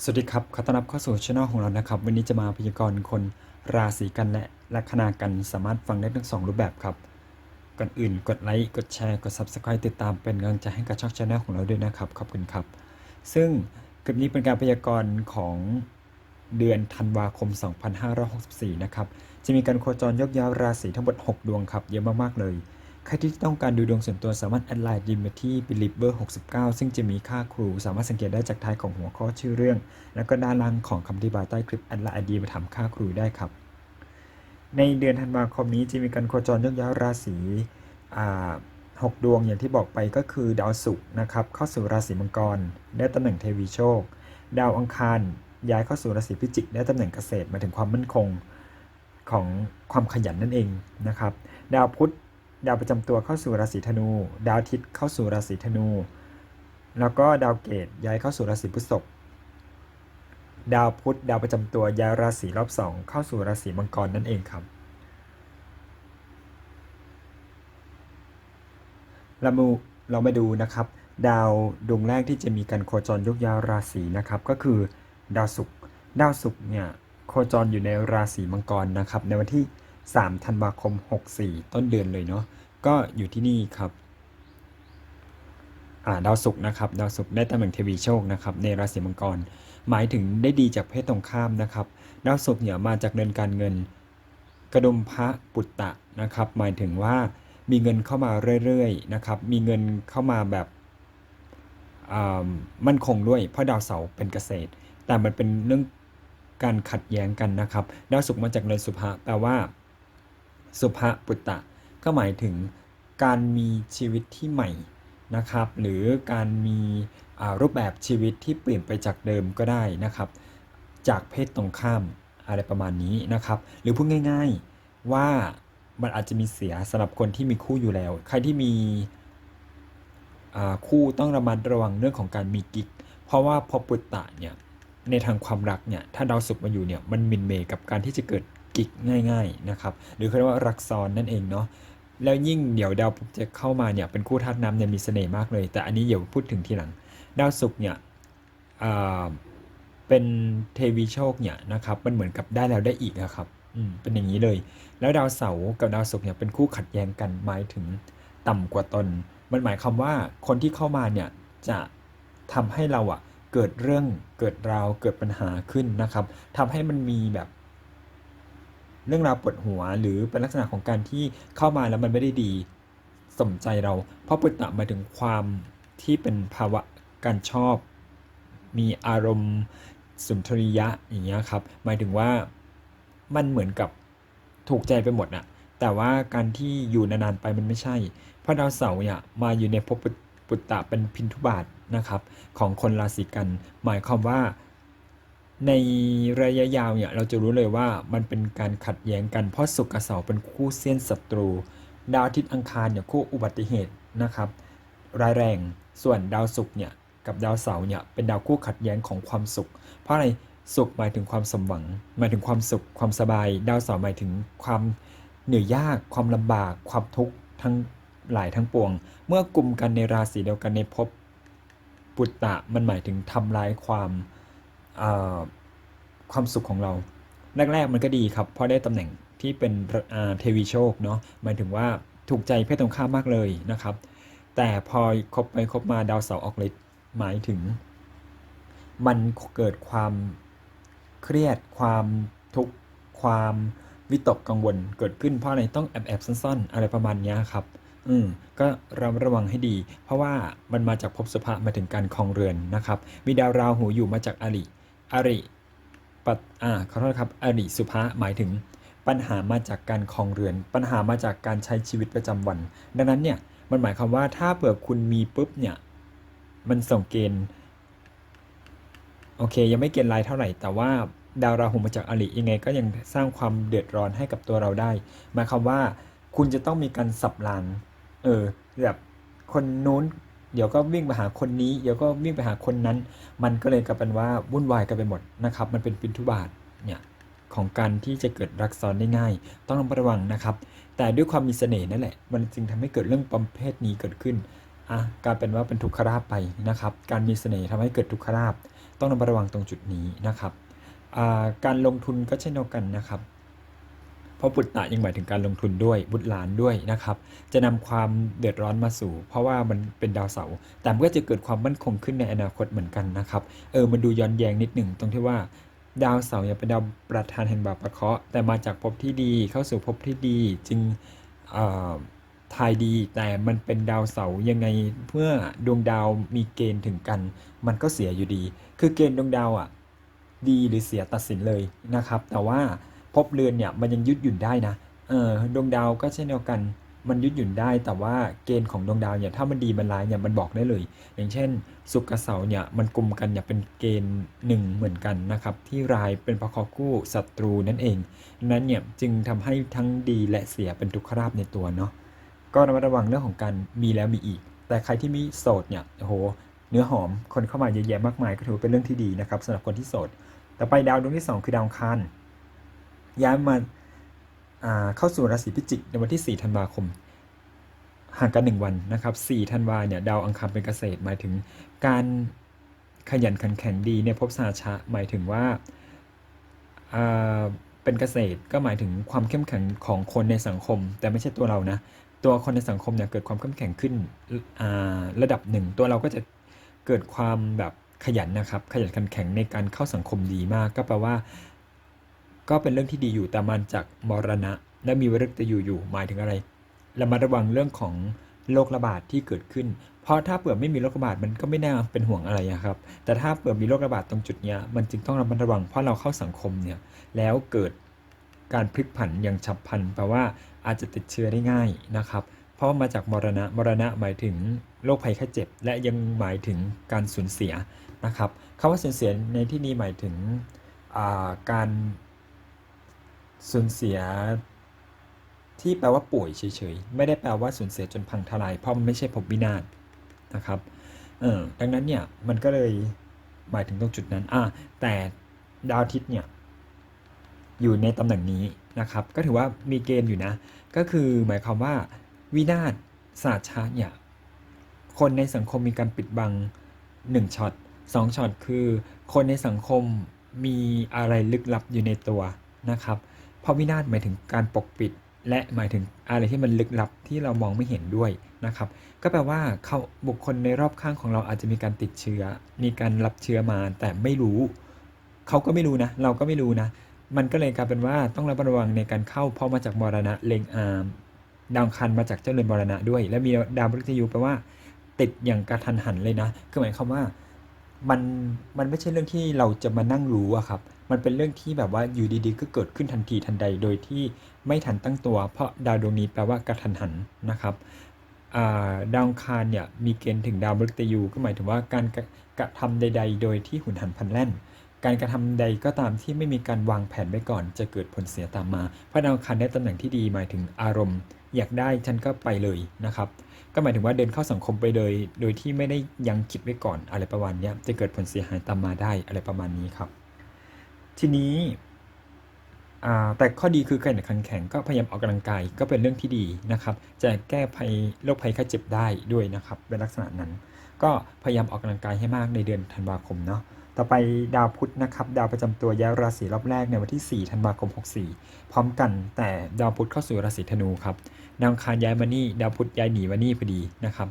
สวัสดีครับ ขอต้อนรับเข้าสู่ช่องของเรานะครับ วันนี้จะมาพยากรณ์คนราศีกันและลัคนากันสามารถฟังได้ทั้งสองรูปแบบครับ ก่อนอื่นกดไลค์ กดแชร์ กด Subscribe ติดตามเป็นกำลังใจให้กับช่องชาแนลของเราด้วยนะครับ ขอบคุณครับ ซึ่งคลิปนี้เป็นการพยากรณ์ของเดือนธันวาคม 2564 นะครับ จะมีการโคจรยกย้ายราศีทั้งหมด 6 ดวงครับ เยอะมากๆเลย ใครที่ต้องการดูดวงส่วนตัวสามารถแอดไลน์ดีมาที่ believer 69 ซึ่งจะมีค่าครู สามารถสังเกตได้จากท้ายของหัวข้อชื่อเรื่อง แล้วก็ด้านล่างของคำอธิบายใต้คลิปแอดไลน์ดีมาถามค่าครูได้ครับ ในเดือนธันวาคมนี้จะมีการโคจรยกย้ายราศีหกดวงอย่างที่บอกไปก็คือดาวศุกร์นะครับเข้าสู่ราศีมังกร ได้ตำแหน่งเทวีโชค ดาวอังคารย้ายเข้าสู่ราศีพิจิก ได้ตำแหน่งเกษตรมาถึงความมั่นคงของความขยันนั่นเองนะครับ ดาวพุธ ดาวประจำตัวเข้าสู่ราศีธนู ดาวอาทิตย์เข้าสู่ราศีธนู แล้วก็ดาวเกตย้ายเข้าสู่ราศีพฤษภดาวพุธดาวประจำตัวย้ายราศีรอบสองเข้าสู่ราศีมังกรนั่นเองครับ เรามาเรามาดูนะครับ ดาวดวงแรกที่จะมีการโคจรยกย้ายราศีนะครับ ก็คือดาวศุกร์ดาวศุกร์เนี่ยโคจรอยู่ในราศีมังกรนะครับ ในวันที่ 3ธันวาคม 64 ต้นเดือนเลยเนาะก็อยู่ที่นี่ครับาดาวศุกร์นะครับดาวศุกร์ได้ตำแหน่งเทวีโชคนะครับในราศีมังกร หมายถึงได้ดีจากเพศตรงข้ามนะครับดาวศุกร์เนี่ยมาจากเดือนการเงิน กระดุมพระปุตตะนะครับ หมายถึงว่ามีเงินเข้ามาเรื่อยๆนะครับ มีเงินเข้ามาแบบมั่นคงด้วยเพราะดาวเสาร์เป็นเกษตร แต่มันเป็นเรื่องการขัดแย้งกันนะครับ ดาวศุกร์มาจากเรือนสุภะแปลว่า สุภปุตตะ ก็หมายถึงการมีชีวิตที่ใหม่นะครับ หรือการมีรูปแบบชีวิตที่เปลี่ยนไปจากเดิมก็ได้นะครับ จากเพศตรงข้ามอะไรประมาณนี้นะครับ หรือพูดง่าย ๆว่ามันอาจจะมีเสียสำหรับคนที่มีคู่อยู่แล้ว ใครที่มีคู่ต้องระมัดระวังเรื่องของการมีกิ๊ก เพราะว่าพอปุตตะเนี่ยในทางความรักเนี่ยถ้าดาวศุกร์มาอยู่เนี่ยมันมินเมยกับการที่จะเกิด กิ๊กง่าย ๆนะครับ หรือเขาเรียกว่ารักซ้อนนั่นเองเนาะแล้วยิ่งเดี๋ยวดาวจะเข้ามาเนี่ยเป็นคู่ธาตุน้ำเนี่ยมีเสน่ห์มากเลย แต่อันนี้เดี๋ยวพูดถึงทีหลัง ดาวศุกร์เนี่ยเป็นเทวีโชคเนี่ยนะครับมันเหมือนกับได้แล้วได้อีกนะครับอืมเป็นอย่างนี้เลย แล้วดาวเสาร์กับดาวศุกร์เนี่ยเป็นคู่ขัดแย้งกันหมายถึงต่ำกว่าตน มันหมายความว่าคนที่เข้ามาเนี่ยจะทำให้เราอะเกิดเรื่องเกิดราวเกิดปัญหาขึ้นนะครับทำให้มันมีแบบ เรื่องราวปวดหัว หรือเป็นลักษณะของการที่เข้ามาแล้วมันไม่ได้ดีสมใจเรา เพราะปุตตะหมายถึงความที่เป็นภาวะการชอบ มีอารมณ์สุนทรียะอย่างเงี้ยครับ หมายถึงว่ามันเหมือนกับถูกใจไปหมดอะแต่ว่าการที่อยู่นานๆไปมันไม่ใช่ เพราะดาวเสาร์เนี่ยมาอยู่ในภพปุตตะเป็นพินทุบาทนะครับ ของคนราศีกัน หมายความว่า ในระยะยาวเนี่ยเราจะรู้เลยว่ามันเป็นการขัดแย้งกันเพราะศุกร์กับเสาร์เป็นคู่เสี้ยนศัตรู ดาวอาทิตย์อังคารเนี่ยคู่อุบัติเหตุนะครับร้ายแรงส่วนดาวศุกร์เนี่ยกับดาวเสาร์เนี่ยเป็นดาวคู่ขัดแย้งของความสุข เพราะอะไรสุขหมายถึงความสมหวัง หมายถึงความสุขความสบาย ดาวเสาร์หมายถึงความเหนื่อยยาก ความลำบาก ความทุกข์ทั้งหลายทั้งปวง เมื่อกลุ่มกันในราศีเดียวกันในภพปุตตะมันหมายถึงทำลายความ ความสุขของเราแรกๆมันก็ดีครับเพราะได้ตำแหน่งที่เป็นเทวีโชคเนาะหมายถึงว่าถูกใจเพศตรงข้ามมากเลยนะครับ แต่พอคบไปคบมาดาวเสาร์ออกฤทธิ์หมายถึง มันเกิดความเครียดความทุกข์ความวิตกกังวลเกิดขึ้นเพราะอะไรต้องแอบแอบซ่อนๆ อะไรประมาณนี้ครับ อืมก็ระมัดระวังให้ดี เพราะว่ามันมาจากภพสุภะมาถึงการคลองเรือนนะครับ มีดาวราหูอยู่มาจากอริ อริปัดอ่าขอโทษครับ อริสุภะหมายถึง ปัญหามาจากการคลองเรือน ปัญหามาจากการใช้ชีวิตประจำวัน ดังนั้นเนี่ยมันหมายความว่าถ้าเผื่อคุณมีปุ๊บเนี่ยมันส่งเกณฑ์โอเค ยังไม่เกณฑ์ไลน์เท่าไหร่ แต่ว่าดาวราหูมาจากอริยังไงก็ยังสร้างความเดือดร้อนให้กับตัวเราได้หมายความว่าคุณจะต้องมีการสับรางเออแบบคนนู้น เดี๋ยวก็วิ่งไปหาคนนี้เดี๋ยวก็วิ่งไปหาคนนั้น มันก็เลยกลายเป็นว่าวุ่นวายกันไปหมดนะครับ มันเป็นปินทุบาทเนี่ยของการที่จะเกิดรักซ้อนได้ง่าย ต้องระมัดระวังนะครับ แต่ด้วยความมีเสน่ห์นั่นแหละ มันจึงทำให้เกิดเรื่องประเภทนี้เกิดขึ้นอะกลายเป็นว่าเป็นทุกขราบไปนะครับ การมีเสน่ห์ทำให้เกิดทุกขราบ ต้องระมัดระวังตรงจุดนี้นะครับการลงทุนก็เช่นเดียวกันนะครับ เพราะบุตรตะยังหมายถึงการลงทุนด้วยบุตรหลานด้วยนะครับ จะนำความเดือดร้อนมาสู่ เพราะว่ามันเป็นดาวเสาร์แต่มันก็จะเกิดความมั่นคงขึ้นในอนาคตเหมือนกันนะครับเออมันดูย้อนแย้งนิดหนึ่งตรงที่ว่าดาวเสาร์เนี่ยเป็นดาวประธานแห่งบาปประเคาะ แต่มาจากภพที่ดีเข้าสู่ภพที่ดี จึงทายดี แต่มันเป็นดาวเสาร์ยังไงเมื่อดวงดาวมีเกณฑ์ถึงกัน มันก็เสียอยู่ดี คือเกณฑ์ดวงดาวอะดีหรือเสียตัดสินเลยนะครับ แต่ว่า ภพเรือนเนี่ยมันยังยืดหยุ่นได้นะเออดวงดาวก็เช่นเดียวกัน มันยืดหยุ่นได้ แต่ว่าเกณฑ์ของดวงดาวเนี่ยถ้ามันดีมันร้ายเนี่ยมันบอกได้เลย อย่างเช่นศุกกับเสาเนี่ยมันกลุ่มกันเนี่ยเป็นเกณฑ์หนึ่งเหมือนกันนะครับที่รายเป็นพระคอคู่ศัตรูนั่นเองนั้นเนี่ยจึงทำให้ทั้งดีและเสียเป็นทุกขราบในตัวเนาะก็ระมัดระวังเรื่องของการมีแล้วมีอีก แต่ใครที่มีโสดเนี่ยโอ้โหเนื้อหอมคนเข้ามาเยอะแยะมากมายก็ถือเป็นเรื่องที่ดีนะครับสำหรับคนที่โสด ต่อไปดาวดวงที่ 2 คือดาวอังคาร ย้ายมาาเข้าสู่ราศีพิจิกในวันที่ 4 ธันวาคม ห่างกัน 1 วันนะครับ 4 ธันวาเนี่ยดาวอังคารเป็นเกษตรหมายถึงการขยันขันแข็งดีในภพสาชะหมายถึงว่าาเป็นเกษตรก็หมายถึงความเข้มแข็งของคนในสังคม แต่ไม่ใช่ตัวเรานะ ตัวคนในสังคมเนี่ยเกิดความเข้มแข็งขึ้นระดับหนึ่ง ตัวเราก็จะเกิดความแบบขยันนะครับ ขยันขันแข็งในการเข้าสังคมดีมาก ก็แปลว่า ก็เป็นเรื่องที่ดีอยู่แต่มันจากมรณะ และมีวฤกษ์อยู่อยู่หมายถึงอะไรระมัดระวังเรื่องของโรคระบาดที่เกิดขึ้น เพราะถ้าเผื่อไม่มีโรคระบาดมันก็ไม่น่าเป็นห่วงอะไรครับ แต่ถ้าเผื่อมีโรคระบาดตรงจุดเนี้ยมันจึงต้องระมัดระวังเพราะเราเข้าสังคมเนี่ยแล้วเกิดการพลิกผันอย่างฉับพลันแปลว่าอาจจะติดเชื้อได้ง่ายนะครับ เพราะมาจากมรณะมรณะหมายถึงโรคภัยไข้เจ็บ และยังหมายถึงการสูญเสียนะครับคำว่าสูญเสียในที่นี้หมายถึงาการ สูญเสีย ที่แปลว่าป่วยเฉยๆ ไม่ได้แปลว่าสูญเสียจนพังทลาย เพราะมันไม่ใช่ภพวินาศนะครับเออดังนั้นเนี่ยมันก็เลยหมายถึงตรงจุดนั้นอะแต่ดาวอาทิตย์เนี่ยอยู่ในตำแหน่งนี้นะครับก็ถือว่ามีเกณฑ์อยู่นะ ก็คือหมายความว่าวินาศศาสตร์ชาเนี่ยคนในสังคมมีการปิดบัง1ช็อต2ช็อตคือ คนในสังคมมีอะไรลึกลับอยู่ในตัวนะครับ เพราะวินาศหมายถึงการปกปิด และหมายถึงอะไรที่มันลึกลับที่เรามองไม่เห็นด้วยนะครับ ก็แปลว่าเขาบุคคลในรอบข้างของเราอาจจะมีการติดเชื้อ มีการรับเชื้อมาแต่ไม่รู้ เขาก็ไม่รู้นะ เราก็ไม่รู้นะ มันก็เลยกลายเป็นว่าต้องระมัดระวังในการเข้าเพราะมาจากมรณะเลงอามดาวคันมาจากเจ้าเรือนมรณะด้วย และมีดาวพฤกษยูแปลว่า ติดอย่างกระทันหันเลยนะคือหมายความว่า มันมันไม่ใช่เรื่องที่เราจะมานั่งรู้อะครับ มันเป็นเรื่องที่แบบว่าอยู่ดีๆ ก็เกิดขึ้นทันทีทันใดโดยที่ไม่ทันตั้งตัว เพราะดาวดวงนี้แปลว่ากระทันหันนะครับดาวคารเนี่ยมีเกณฑ์ถึงดาวมฤตยูก็หมายถึงว่าการกระทำใด ๆ โดยที่หุนหันพลันแล่น การกระทำใดก็ตามที่ไม่มีการวางแผนไว้ก่อน จะเกิดผลเสียตามมาเพราะดาวคารได้ตำแหน่งที่ดีหมายถึงอารมณ์ อยากได้ฉันก็ไปเลยนะครับ ก็หมายถึงว่าเดินเข้าสังคมไปเลยโดยที่ไม่ได้ยังคิดไว้ก่อนอะไรประมาณนี้จะเกิดผลเสียหายตามมาได้อะไรประมาณนี้ครับ ทีนี้แต่ข้อดีคือการแข่งแข็งก็พยายามออกกำลังกายก็เป็นเรื่องที่ดีนะครับ จะแก้ภัยโรคภัยไข้เจ็บได้ด้วยนะครับเป็นลักษณะนั้น ก็พยายามออกกำลังกายให้มากในเดือนธันวาคมเนาะ ต่อไปดาวพุธนะครับ ดาวประจำตัวย้ายราศีรอบแรกในวันที่ 4 ธันวาคม 64 พร้อมกันแต่ดาวพุธเข้าสู่ราศีธนูครับ ดาวอังคารย้ายมานี่ ดาวพุธย้ายหนีมานี่พอดีนะครับ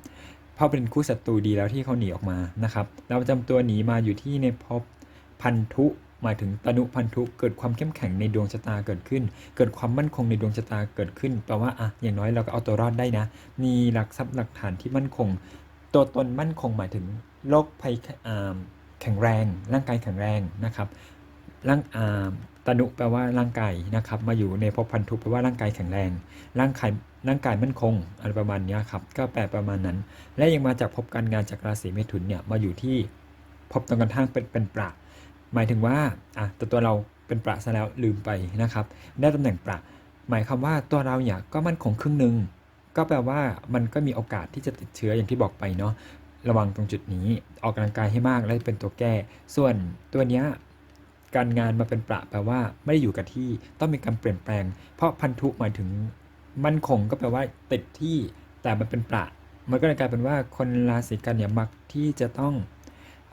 เพราะเป็นคู่ศัตรูดีแล้วที่เขาหนีออกมานะครับ ดาวประจำตัวหนีมาอยู่ที่ในภพพันธุหมายถึงตนุพันธุเกิดความเข้มแข็งในดวงชะตาเกิดขึ้น เกิดความมั่นคงในดวงชะตาเกิดขึ้นแปลว่าอะอย่างน้อยเราก็เอาตัวรอดได้นะ มีหลักทรัพย์หลักฐานที่มั่นคง ตัวตนมั่นคงหมายถึงโรคภัยอ่า แข็งแรง ร่างกายแข็งแรงนะครับร่างอ่าตนุแปลว่าร่างกายนะครับ มาอยู่ในภพพันธุแปลว่าร่างกายแข็งแรง ร่างกายร่างกายมั่นคงอะไรประมาณเนี้ยครับก็แปลประมาณนั้น และยังมาจากภพการงานจากราศีเมถุนเนี่ยมาอยู่ที่ภพตรงกันข้ามเป็นเป็นประ หมายถึงว่าอะแต่ตัวเราเป็นประซะแล้วลืมไปนะครับ ได้ตำแหน่งประ หมายความว่าตัวเราเนี่ยก็มั่นคงครึ่งหนึ่งก็แปลว่ามันก็มีโอกาสที่จะติดเชื้ออย่างที่บอกไปเนาะ ระวังตรงจุดนี้ ออกกำลังกายให้มากและเป็นตัวแก้ ส่วนตัวเนี้ยการงานมาเป็นประแปลว่าไม่ได้อยู่กับที่ต้องมีการเปลี่ยนแปลง เพราะพันธุหมายถึงมั่นคงก็แปลว่าติดที่แต่มันเป็นประมันก็เลยกลายเป็นว่าคนราศีกันเนี่ยมักที่จะต้อง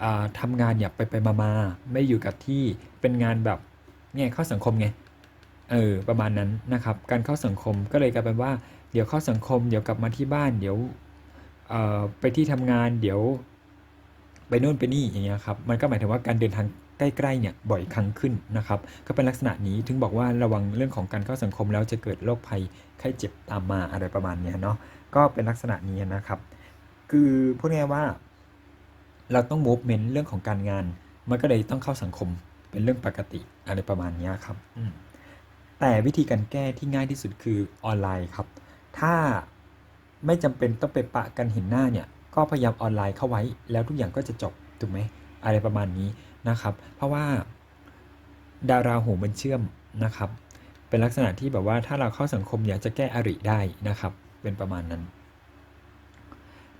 อ่าทำงานเนี่ยไปไปมามาไม่อยู่กับที่เป็นงานแบบเนี่ยเข้าสังคมไงเออประมาณนั้นนะครับ การเข้าสังคมก็เลยกลายเป็นว่า เดี๋ยวเข้าสังคมเดี๋ยวกลับมาที่บ้านเดี๋ยว ไปที่ทำงานเดี๋ยวไปโน่นไปนี่อย่างเงี้ยครับมันก็หมายถึงว่าการเดินทางใกล้ๆเนี่ยบ่อยครั้งขึ้นนะครับก็เป็นลักษณะนี้ถึงบอกว่าระวังเรื่องของการเข้าสังคมแล้วจะเกิดโรคภัยไข้เจ็บตามมาอะไรประมาณเนี้ยเนาะก็เป็นลักษณะนี้นะครับ คือพูดง่ายว่า เราต้อง movement เรื่องของการงาน มันก็เลยต้องเข้าสังคมเป็นเรื่องปกติอะไรประมาณเนี้ยครับแต่วิธีการแก้ที่ง่ายที่สุดคือออนไลน์ครับ ถ้า ไม่จำเป็นต้องไปปะกันเห็นหน้าเนี่ย ก็พยายามออนไลน์เข้าไว้ แล้วทุกอย่างก็จะจบถูกไหมอะไรประมาณนี้นะครับ เพราะว่าดาราหูมันเชื่อมนะครับ เป็นลักษณะที่แบบว่าถ้าเราเข้าสังคมเนี่ยจะแก้อริได้นะครับ เป็นประมาณนั้น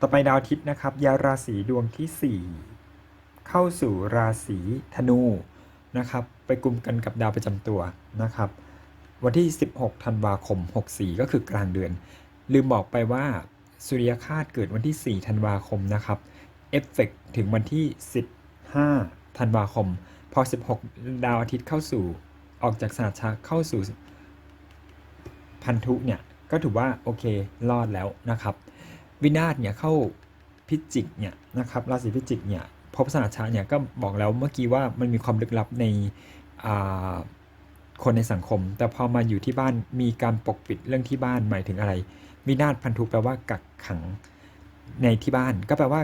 ต่อไปดาวอาทิตย์นะครับ ยาราศีดวงที่ 4 เข้าสู่ราศีธนูนะครับ ไปกลุ่มกันกับดาวประจำตัวนะครับ วันที่ 16 ธันวาคม 64 ก็คือกลางเดือน ลืมบอกไปว่าสุริยคาตเกิดวันที่ 4 ธันวาคมนะครับเอฟเฟกต์ถึงวันที่ 15 ธันวาคม พอ 16 ดาวอาทิตย์เข้าสู่ออกจากสหัสชาเข้าสู่พันธุเนี่ยก็ถือว่าโอเครอดแล้วนะครับ วินาศเนี่ยเข้าพิจิกเนี่ยนะครับราศีพิจิกเนี่ยพบสหัสชาเนี่ยก็บอกแล้วเมื่อกี้ว่ามันมีความลึกลับในคนในสังคม แต่พอมาอยู่ที่บ้านมีการปกปิดเรื่องที่บ้านหมายถึงอะไร วินาศพันธุแปลว่ากักขังในที่บ้าน ก็แปลว่า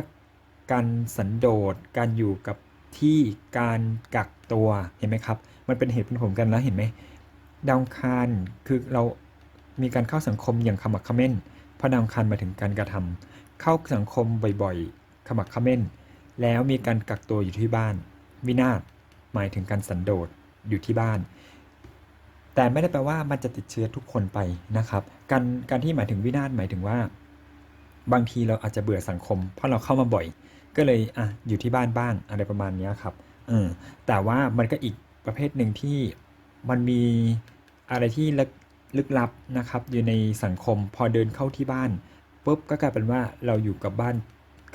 การสันโดษการอยู่กับที่การกักตัวเห็นไหมครับ มันเป็นเหตุเป็นผลกันแล้วเห็นไหมดาวคารคือเรามีการเข้าสังคมอย่างขมักขม้นพราะดาวคารมาถึงการกระทำเข้าสังคมบ่อยๆขมักขม้น แล้วมีการกักตัวอยู่ที่บ้าน วินาศหมายถึงการสันโดษอยู่ที่บ้าน แต่ไม่ได้แปลว่ามันจะติดเชื้อทุกคนไปนะครับ การการที่หมายถึงวินาศหมายถึงว่า บางทีเราอาจจะเบื่อสังคม เพราะเราเข้ามาบ่อย ก็เลยอะอยู่ที่บ้านบ้างอะไรประมาณเนี้ยครับเออแต่ว่ามันก็อีกประเภทหนึ่งที่มันมีอะไรที่ลึกลึกลับนะครับ อยู่ในสังคมพอเดินเข้าที่บ้านปุ๊บก็กลายเป็นว่าเราอยู่กับบ้าน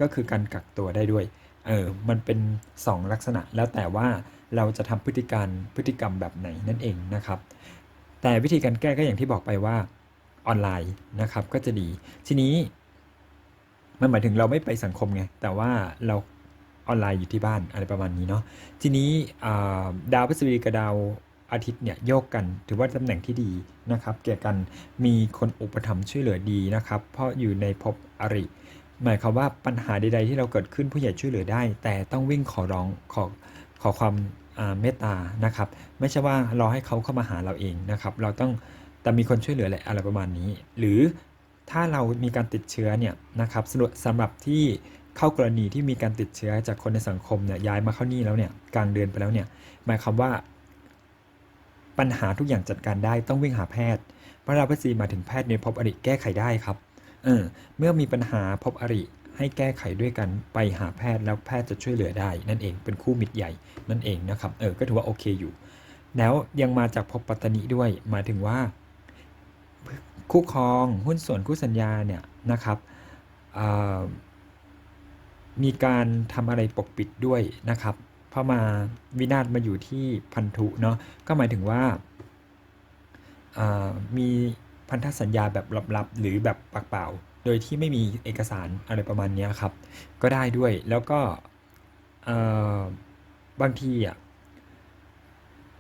ก็คือการกักตัวได้ด้วยเออมันเป็น 2 ลักษณะแล้วแต่ว่า เราจะทำพฤติการพฤติกรรมแบบไหนนั่นเองนะครับ แต่วิธีการแก้ก็อย่างที่บอกไปว่าออนไลน์นะครับก็จะดี ทีนี้มันหมายถึงเราไม่ไปสังคมไง แต่ว่าเราออนไลน์อยู่ที่บ้านอะไรประมาณนี้เนาะทีนี้ดาวพฤษภีกับดาวอาทิตย์เนี่ยโยกกันถือว่าตำแหน่งที่ดีนะครับแก่กันมีคนอุปถัมภ์ช่วยเหลือดีนะครับ เพราะอยู่ในภพอริ หมายความว่าปัญหาใดๆที่เราเกิดขึ้นผู้ใหญ่ช่วยเหลือได้ แต่ต้องวิ่งขอร้องขอ ขอความเมตตานะครับ ไม่ใช่ว่ารอให้เขาเข้ามาหาเราเองนะครับ เราต้องแต่มีคนช่วยเหลือแหละอะไรประมาณนี้ หรือถ้าเรามีการติดเชื้อเนี่ยนะครับสำหรับที่เข้ากรณีที่มีการติดเชื้อจากคนในสังคมเนี่ยย้ายมาเข้านี่แล้วเนี่ยกลางเดือนไปแล้วเนี่ยหมายความว่า ปัญหาทุกอย่างจัดการได้ต้องวิ่งหาแพทย์พระราพสีมาถึงแพทย์ในภพอริแก้ไขได้ครับเออเมื่อมีปัญหาพบอริ ให้แก้ไขด้วยกันไปหาแพทย์แล้วแพทย์จะช่วยเหลือได้ นั่นเองเป็นคู่มิตรใหญ่นั่นเองนะครับเออก็ถือว่าโอเคอยู่ แล้วยังมาจากภพปัตตนิด้วยหมายถึงว่า คู่ครองหุ้นส่วนคู่สัญญาเนี่ยนะครับมีการทำอะไรปกปิดด้วยนะครับเพราะมาวินาศมาอยู่ที่พันธุเนาะก็หมายถึงว่าามีพันธสัญญาแบบลับๆ หรือแบบปากเปล่า ดยที่ไม่มีเอกสารอะไรประมาณนี้ครับ ก็ได้ด้วยแล้วก็บางทีอะ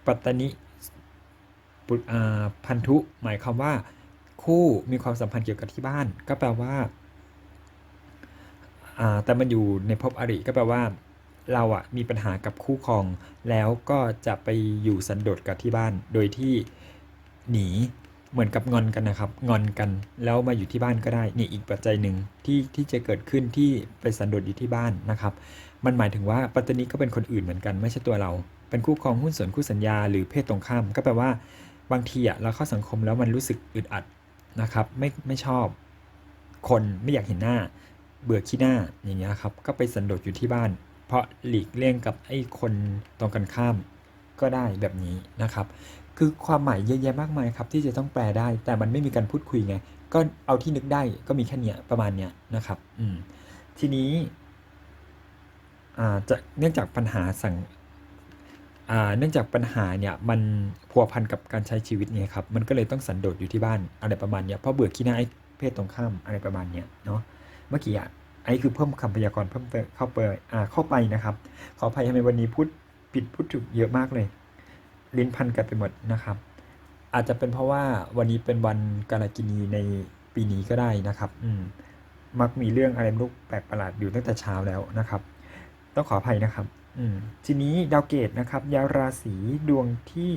ปัตตนิพันธุหมายความว่า คู่มีความสัมพันธ์เกี่ยวกับที่บ้าน ก็แปลว่าอ่าแต่มันอยู่ในภพอริก็แปลว่า เราอะมีปัญหากับคู่ครอง แล้วก็จะไปอยู่สันโดษกับที่บ้านโดยที่หนี เหมือนกับงอนกันนะครับ งอนกันแล้วมาอยู่ที่บ้านก็ได้ นี่อีกปัจจัยหนึ่งที่ที่จะเกิดขึ้นที่ไปสันโดษอยู่ที่บ้านนะครับ มันหมายถึงว่าปัตตนีก็เป็นคนอื่นเหมือนกันไม่ใช่ตัวเรา เป็นคู่ครองหุ้นส่วนคู่สัญญา หรือเพศตรงข้าม ก็แปลว่าบางทีอะเราเข้าสังคมแล้วมันรู้สึกอึดอัดนะครับ ไม่ไม่ชอบ คนไม่อยากเห็นหน้า เบื่อขี้หน้าอย่างเงี้ยครับ ก็ไปสันโดษอยู่ที่บ้าน เพราะหลีกเลี่ยงกับไอ้คนตรงกันข้ามก็ได้แบบนี้นะครับ คือความหมายเยอะแยะมากมายครับที่จะต้องแปลได้ แต่มันไม่มีการพูดคุยไง ก็เอาที่นึกได้ก็มีแค่เนี้ยประมาณเนี้ยนะครับ อืม ทีนี้จะเนื่องจากปัญหาสั่งเนื่องจากปัญหาเนี่ยมันพัวพันกับการใช้ชีวิตไงครับ มันก็เลยต้องสันโดษอยู่ที่บ้านอะไรประมาณเนี้ยเพราะเบื่อขี้หน้าไอ้เพศตรงข้ามอะไรประมาณเนี้ยเนาะ เมื่อกี้อะไอ้คือเพิ่มคำพยากรณ์เพิ่มเข้าไปอ่าเข้าไปนะครับ ขออภัยทำไมวันนี้พูดผิดพูดถูกเยอะมากเลย ลิ้นพันกันไปหมดนะครับ อาจจะเป็นเพราะว่าวันนี้เป็นวันกาลกินีในปีนี้ก็ได้นะครับ อืมมักมีเรื่องอะไรไม่รู้แปลกประหลาดอยู่ตั้งแต่เช้าแล้วนะครับ ต้องขออภัยนะครับ อืมทีนี้ดาวเกตนะครับยาราศีดวงที่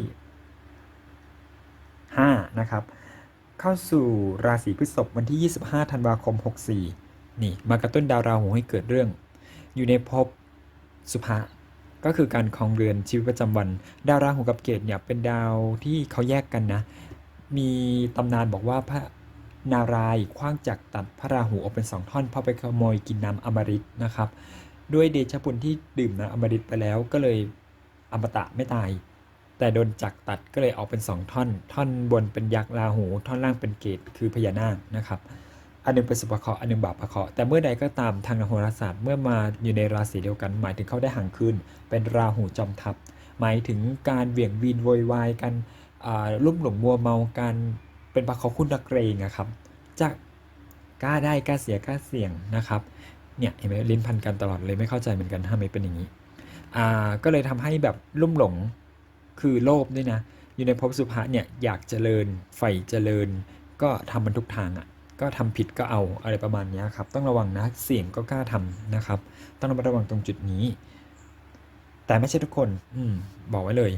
ห้านะครับเข้าสู่ราศีพฤษภวันที่ 25ธันวาคม 64 นี่ มากระตุ้นดาวราหูให้เกิดเรื่อง อยู่ในภพสุภะ ก็คือการครองเรือนชีวิตประจำวัน ดาวราหูกับเกตเนี่ยเป็นดาวที่เขาแยกกันนะ มีตำนานบอกว่าพระนารายณ์คว้างจักรตัดพระราหูออกเป็นสองท่อนเพราะไปขโมยกินน้ำอมฤตนะครับ ด้วยเดชะบุญที่ดื่มน้ำอมฤตไปแล้วก็เลยอมตะไม่ตาย แต่โดนจักรตัดก็เลยออกเป็นสองท่อน ท่อนบนเป็นยักษ์ราหู ท่อนล่างเป็นเกตคือพญานาคนะครับ อันหนึงเป็นสุภเคราะห์อันหนึงบาปเคราะห์แต่เมื่อใดก็ตามทางโหราศาสตร์เมื่อมาอยู่ในราศีเดียวกัน หมายถึงเขาได้ห่างคืนเป็นราหูจอมทัพหมายถึงการเวี่ยงวีนโวยวายกันลุ่มหลงมัวเมากันเป็นปะเขาคุณนักเกรงอะครับจะกล้าได้กล้าเสียกล้าเสี่ยงนะครับเนี่ยเห็นไหมลิ้นพันกันตลอดเลยไม่เข้าใจเหมือนกันทำไมเป็นอย่างนี้อ่าก็เลยทำให้แบบลุ่มหลงคือโลภด้วยนะ อยู่ในภพสุภะเนี่ยอยากเจริญใฝ่เจริญ ก็ทำมันทุกทางอะ่ะ ก็ทำผิดก็เอาอะไรประมาณนี้ครับ ต้องระวังนะเสี่ยงก็กล้าทำนะครับ ต้องระมัดระวังตรงจุดนี้ แต่ไม่ใช่ทุกคน อืม บอกไว้เลย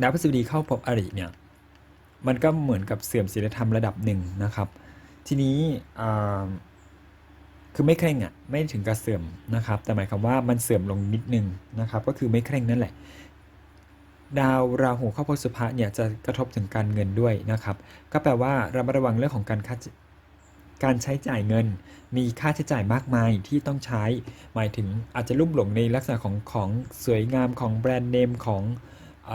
ดาวพฤษฎีเข้าภพอริเนี่ย มันก็เหมือนกับเสื่อมศีลธรรมระดับหนึ่งนะครับ ทีนี้อ่าคือไม่เคร่งอะไม่ถึงกับเสื่อมนะครับ แต่หมายความว่ามันเสื่อมลงนิดนึงนะครับ ก็คือไม่เคร่งนั่นแหละ ดาวราหูเข้าพสุภะเนี่ยจะกระทบถึงการเงินด้วยนะครับ ก็แปลว่าระมัดระวังเรื่องของการค่าการใช้จ่ายเงิน มีค่าใช้จ่ายมากมายที่ต้องใช้ หมายถึงอาจจะลุ่มหลงในลักษณะของของสวยงามของแบรนด์เนมของอ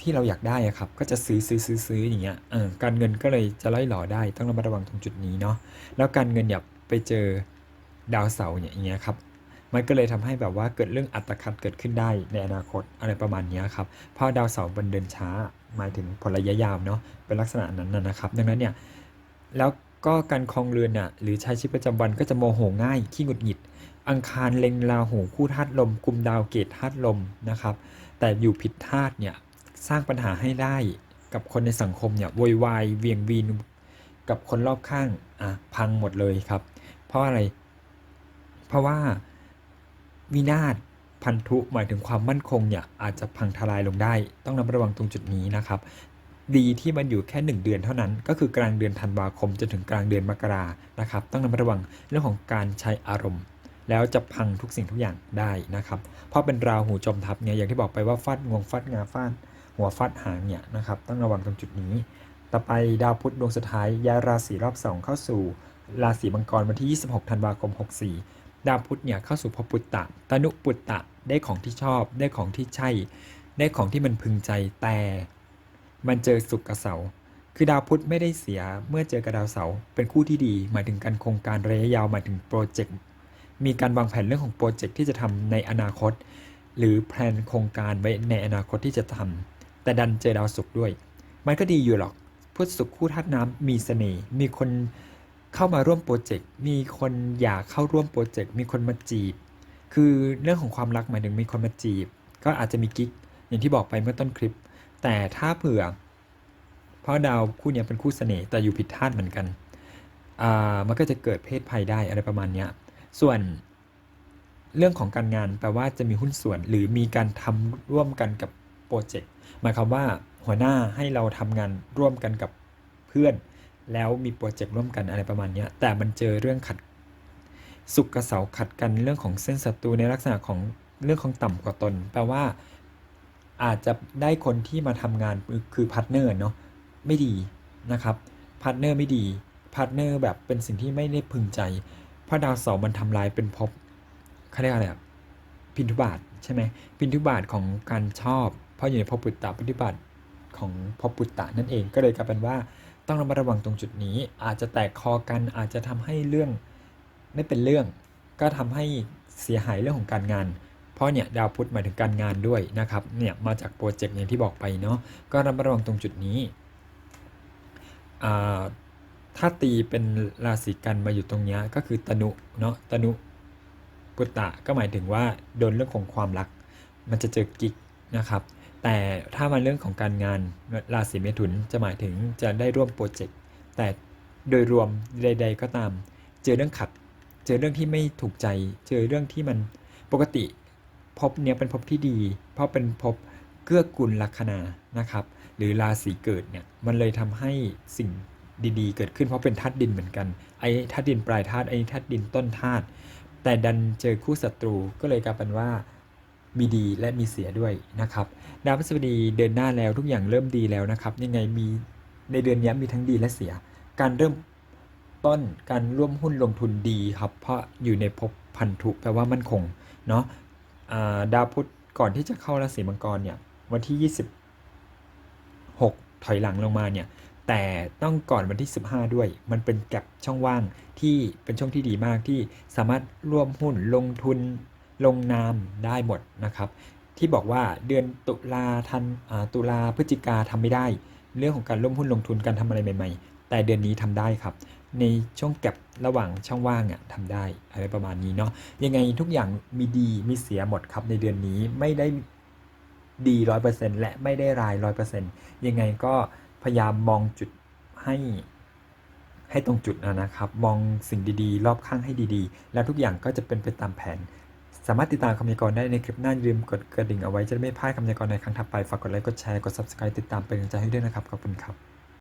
ที่เราอยากได้อะครับ ก็จะซื้อซื้อซื้อซื้ออย่างเงี้ยการเงินก็เลยจะล่อยหล่อได้ต้องระมัดระวังตรงจุดนี้เนาะแล้วการเงินอย่าไปเจอดาวเสาร์เนี่ยอย่างเงี้ยครับ มันก็เลยทำให้แบบว่าเกิดเรื่องอัตคัดเกิดขึ้นได้ในอนาคตอะไรประมาณนี้ครับเพราะดาวเสาร์มันเดินช้าหมายถึงผลระยะยาวเนาะเป็นลักษณะนั้นนะนะครับ ดังนั้นเนี่ยแล้วก็การคลองเรือนน่ะหรือใช้ชีวิตประจำวันก็จะโมโหง่ายขี้หงุดหงิด อังคารเล็งราหูคู่ธาตุลมกลุ่มดาวเกตธาตุลมนะครับแต่อยู่ผิดธาตุเนี่ยสร้างปัญหาให้ได้กับคนในสังคมเนี่ยโวยวายเวียงวีนกับคนรอบข้างอะพังหมดเลยครับ เพราะอะไร เพราะว่า วินาศพันธุหมายถึงความมั่นคงเนี่ยอาจจะพังทลายลงได้ ต้องระมัดระวังตรงจุดนี้นะครับ ดีที่มันอยู่แค่ 1 เดือนเท่านั้น ก็คือกลางเดือนธันวาคมจนถึงกลางเดือนมกรานะครับ ต้องระมัดระวังเรื่องของการใช้อารมณ์ แล้วจะพังทุกสิ่งทุกอย่างได้นะครับ เพราะเป็นราหูจมทับเนี่ยอย่างที่บอกไปว่าฟาดงวงฟาดงาฟาดหัวฟาดหางเนี่ยนะครับ ต้องระวังตรงจุดนี้ ต่อไปดาวพุธดวงสุดท้ายย้ายราศีรอบ 2 เข้าสู่ ราศีมังกรวันที่ 26 ธันวาคม 64 ดาวพุธเนี่ยเข้าสู่พปุตตะตนุปุตตะได้ของที่ชอบ ได้ของที่ใช่ ได้ของที่มันพึงใจแต่ มันเจอสุกับเสาคือดาวพุธไม่ได้เสียเมื่อเจอกับดาวเสาเป็นคู่ที่ดีหมายถึงการโครงการระยะยาวหมายถึงโปรเจกต์มีการวางแผนเรื่องของโปรเจกต์ที่จะทำในอนาคต หรือแผนโครงการไว้ในอนาคตที่จะทำแต่ดันเจอดาวศุกร์ด้วย มันก็ดีอยู่หรอกพุธศุกร์คู่ธาตุน้ำมีเสน่ห์มีคน เข้ามาร่วมโปรเจกต์มีคนอยากเข้าร่วมโปรเจกต์มีคนมาจีบ คือเรื่องของความรักหมายถึงมีคนมาจีบ ก็อาจจะมีกิ๊กอย่างที่บอกไปเมื่อต้นคลิป แต่ถ้าเผื่อ เพราะดาวคู่นี้เป็นคู่เสน่ห์แต่อยู่ผิดธาตุเหมือนกันอ่ามันก็จะเกิดเพศภัยได้อะไรประมาณนี้ส่วนเรื่องของการงานแปลว่าจะมีหุ้นส่วนหรือมีการทำร่วมกันกับโปรเจกต์หมายความว่าหัวหน้าให้เราทำงานร่วมกันกับเพื่อน แล้วมีโปรเจกต์ร่วมกันอะไรประมาณนี้แต่มันเจอเรื่องขัดสุกกับเสาขัดกันเรื่องของเส้นศัตรูในลักษณะของเรื่องของต่ำกว่าตน แปลว่าอาจจะได้คนที่มาทำงานคือพาร์ทเนอร์เนาะไม่ดีนะครับพาร์ทเนอร์ไม่ดีพาร์ทเนอร์แบบเป็นสิ่งที่ไม่ได้พึงใจ เพราะดาวเสาร์มันทำลายเป็นภพเขาเรียกอะไรพินทุบาทใช่ไหมพินทุบาทของการชอบ เพราะอยู่ในภพปุตตะพินทุบาทของภพปุตตะนั่นเองก็เลยกลายเป็นว่า ต้องระมัดระวังตรงจุดนี้ อาจจะแตกคอกันอาจจะทำให้เรื่องไม่เป็นเรื่อง ก็ทำให้เสียหายเรื่องของการงาน เพราะเนี่ยดาวพุธหมายถึงการงานด้วยนะครับเนี่ยมาจากโปรเจกต์อย่างที่บอกไปเนาะก็ระมัดระวังตรงจุดนี้ถ้าตีเป็นราศีกันมาอยู่ตรงนี้ก็คือตนุเนาะตนุปุตตะก็หมายถึงว่าโดนเรื่องของความรัก มันจะเจอกิกนะครับ แต่ถ้ามาเรื่องของการงานราศีเมถุนจะหมายถึงจะได้ร่วมโปรเจกต์แต่โดยรวมใด ๆ ก็ตาม เจอเรื่องขัด เจอเรื่องที่ไม่ถูกใจ เจอเรื่องที่มันปกติภพเนี้ยเป็นภพที่ดี เพราะเป็นภพเกื้อกูลลัคนานะครับ หรือราศีเกิดเนี่ยมันเลยทำให้สิ่งดีๆ เกิดขึ้นเพราะเป็นธาตุดินเหมือนกันไอ้ธาตุดินปลายธาตุไอ้ธาตุดินต้นธาตุแต่ดันเจอคู่ศัตรูก็เลยกลายเป็นว่า มีดีและมีเสียด้วยนะครับดาวพฤหัสบดีเดินหน้าแล้วทุกอย่างเริ่มดีแล้วนะครับยังไงมีในเดือนนี้มีทั้งดีและเสีย การเริ่มต้นการร่วมหุ้นลงทุนดีครับ เพราะอยู่ในภพพันธุแปลว่ามั่นคงเนาะดาวพุธก่อนที่จะเข้าราศีมังกรเนี่ยวันที่ 26 ถอยหลังลงมาเนี่ยแต่ต้องก่อนวันที่ 15 ด้วย มันเป็นแกลบช่องว่างที่เป็นช่วงที่ดีมากที่สามารถร่วมหุ้นลงทุน ลงนามได้หมดนะครับ ที่บอกว่าเดือนตุลาทันอ่าตุลาพฤศจิกาทำไม่ได้ เรื่องของการร่วมหุ้นลงทุนการทำอะไรใหม่ ๆ แต่เดือนนี้ทำได้ครับ ในช่วงแก็บระหว่างช่องว่างอะทำได้อะไรประมาณนี้เนาะยังไงทุกอย่างมีดีมีเสียหมดครับในเดือนนี้ไม่ได้ดีร้อยเปอร์เซ็นต์และไม่ได้รายร้อยเปอร์เซ็นต์ยังไงก็พยายามมองจุดให้ให้ตรงจุดนะนะครับ มองสิ่งดีๆ รอบข้างให้ดีๆ แล้วทุกอย่างก็จะเป็นไปตามแผน สามารถติดตามคำยากรณ์ได้ในคลิปหน้าอย่าลืมกดกระดิ่งเอาไว้จะได้ไม่พลาดคำยากรณ์ในครั้งถัดไป ฝากกดไลค์ กดแชร์ กด subscribe ติดตามเป็นกำลังใจให้ด้วยนะครับ ขอบคุณครับ